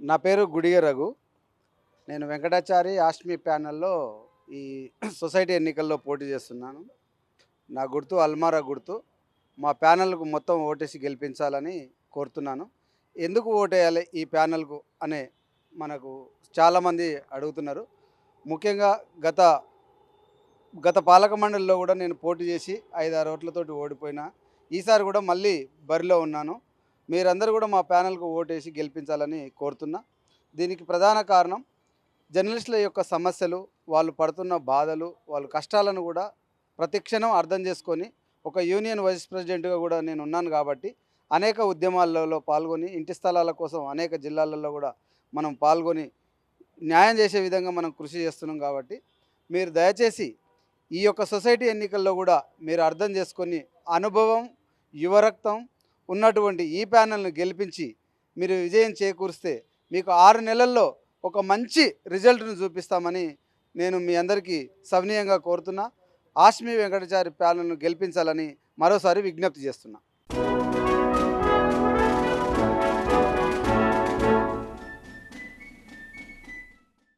నా పేరు గుడిగ రఘు. నేను వెంకటాచారి ఆష్మి ప్యానెల్లో ఈ సొసైటీ ఎన్నికల్లో పోటీ చేస్తున్నాను. నా గుర్తు అల్మారా గుర్తు. మా ప్యానెల్కు మొత్తం ఓటేసి గెలిపించాలని కోరుతున్నాను. ఎందుకు ఓటేయాలి ఈ ప్యానెల్కు అనే మనకు చాలామంది అడుగుతున్నారు. ముఖ్యంగా గత గత పాలక మండలిలో కూడా నేను పోటీ చేసి ఐదారు ఓట్లతోటి ఓడిపోయినా. ఈసారి కూడా మళ్ళీ బరిలో ఉన్నాను. మీరందరూ కూడా మా ప్యానెల్కు ఓటేసి గెలిపించాలని కోరుతున్నా. దీనికి ప్రధాన కారణం జర్నలిస్టుల యొక్క సమస్యలు వాళ్ళు పడుతున్న బాధలు వాళ్ళ కష్టాలను కూడా ప్రతిక్షణం అర్థం చేసుకొని ఒక యూనియన్ వైస్ ప్రెసిడెంట్గా కూడా నేను ఉన్నాను కాబట్టి అనేక ఉద్యమాలలో పాల్గొని ఇంటి స్థలాల కోసం అనేక జిల్లాలలో కూడా మనం పాల్గొని న్యాయం చేసే విధంగా మనం కృషి చేస్తున్నాం కాబట్టి మీరు దయచేసి ఈ యొక్క సొసైటీ ఎన్నికల్లో కూడా మీరు అర్థం చేసుకొని అనుభవం యువరక్తం ఉన్నటువంటి ఈ ప్యానల్ను గెలిపించి మీరు విజయం చేకూరిస్తే మీకు ఆరు నెలల్లో ఒక మంచి రిజల్ట్ను చూపిస్తామని నేను మీ అందరికీ సవినీయంగా కోరుతున్నా. ఆశ్మీ వెంకటాచారి ప్యానల్ను గెలిపించాలని మరోసారి విజ్ఞప్తి చేస్తున్నా.